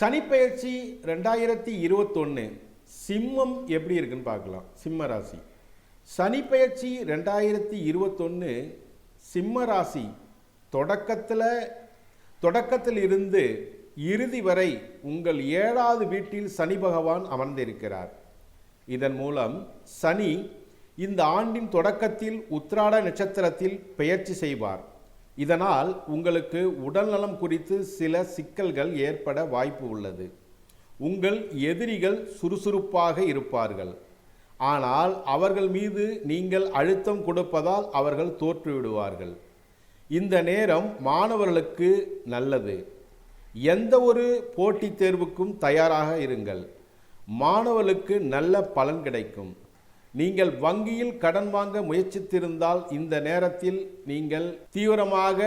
சனிப்பெயர்ச்சி ரெண்டாயிரத்தி இருபத்தொன்று சிம்மம் எப்படி இருக்குன்னு பார்க்கலாம். சிம்ம ராசி. சனிப்பெயர்ச்சி ரெண்டாயிரத்தி இருபத்தொன்று சிம்ம ராசி தொடக்கத்தில் தொடக்கத்தில் இருந்து இறுதி வரை உங்கள் ஏழாவது வீட்டில் சனி பகவான் அமர்ந்திருக்கிறார். இதன் மூலம் சனி இந்த ஆண்டின் தொடக்கத்தில் உத்ராட நட்சத்திரத்தில் பெயர்ச்சி செய்வார். இதனால் உங்களுக்கு உடல்நலம் குறித்து சில சிக்கல்கள் ஏற்பட வாய்ப்பு உள்ளது. உங்கள் எதிரிகள் சுறுசுறுப்பாக இருப்பார்கள். ஆனால் அவர்கள் மீது நீங்கள் அழுத்தம் கொடுப்பதால் அவர்கள் தோற்றுவிடுவார்கள். இந்த நேரம் மாணவர்களுக்கு நல்லது. எந்த ஒரு போட்டித் தேர்வுக்கும் தயாராக இருங்கள். மாணவர்களுக்கு நல்ல பலன் கிடைக்கும். நீங்கள் வங்கியில் கடன் வாங்க முயற்சித்திருந்தால் இந்த நேரத்தில் நீங்கள் தீவிரமாக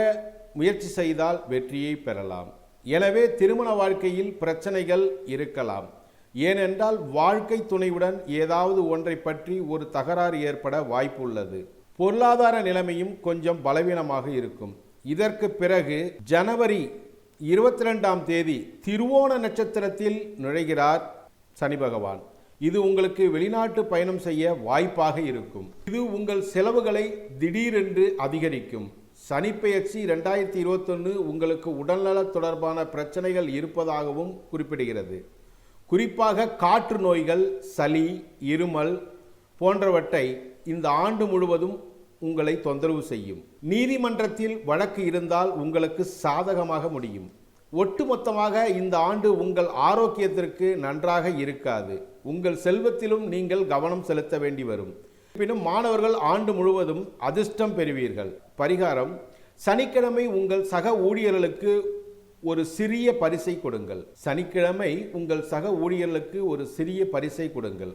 முயற்சி செய்தால் வெற்றியை பெறலாம். எனவே திருமண வாழ்க்கையில் பிரச்சனைகள் இருக்கலாம். ஏனென்றால் வாழ்க்கை துணையுடன் ஏதாவது ஒன்றை பற்றி ஒரு தகராறு ஏற்பட வாய்ப்புள்ளது. பொருளாதார நிலைமையும் கொஞ்சம் பலவீனமாக இருக்கும். இதற்கு பிறகு ஜனவரி இருபத்தி ரெண்டாம் தேதி திருவோண நட்சத்திரத்தில் நுழைகிறார் சனி பகவான். இது உங்களுக்கு வெளிநாட்டு பயணம் செய்ய வாய்ப்பாக இருக்கும். இது உங்கள் செலவுகளை திடீரென்று அதிகரிக்கும். சனிப்பெயர்ச்சி ரெண்டாயிரத்தி இருபத்தொன்று உங்களுக்கு உடல்நல தொடர்பான பிரச்சனைகள் இருப்பதாகவும் குறிப்பிடுகிறது. குறிப்பாக காற்று நோய்கள் சளி இருமல் போன்றவற்றை இந்த ஆண்டு முழுவதும் உங்களை தொந்தரவு செய்யும். நீதிமன்றத்தில் வழக்கு இருந்தால் உங்களுக்கு சாதகமாக முடியும். ஒட்டுமொத்தமாக இந்த ஆண்டு உங்கள் ஆரோக்கியத்திற்கு நன்றாக இருக்காது. உங்கள் செல்வத்திலும் நீங்கள் கவனம் செலுத்த வேண்டி வரும். இருப்பினும் மாணவர்கள் ஆண்டு முழுவதும் அதிர்ஷ்டம் பெறுவீர்கள். பரிகாரம் சனிக்கிழமை உங்கள் சக ஊழியர்களுக்கு ஒரு சிறிய பரிசை கொடுங்கள். சனிக்கிழமை உங்கள் சக ஊழியர்களுக்கு ஒரு சிறிய பரிசை கொடுங்கள்.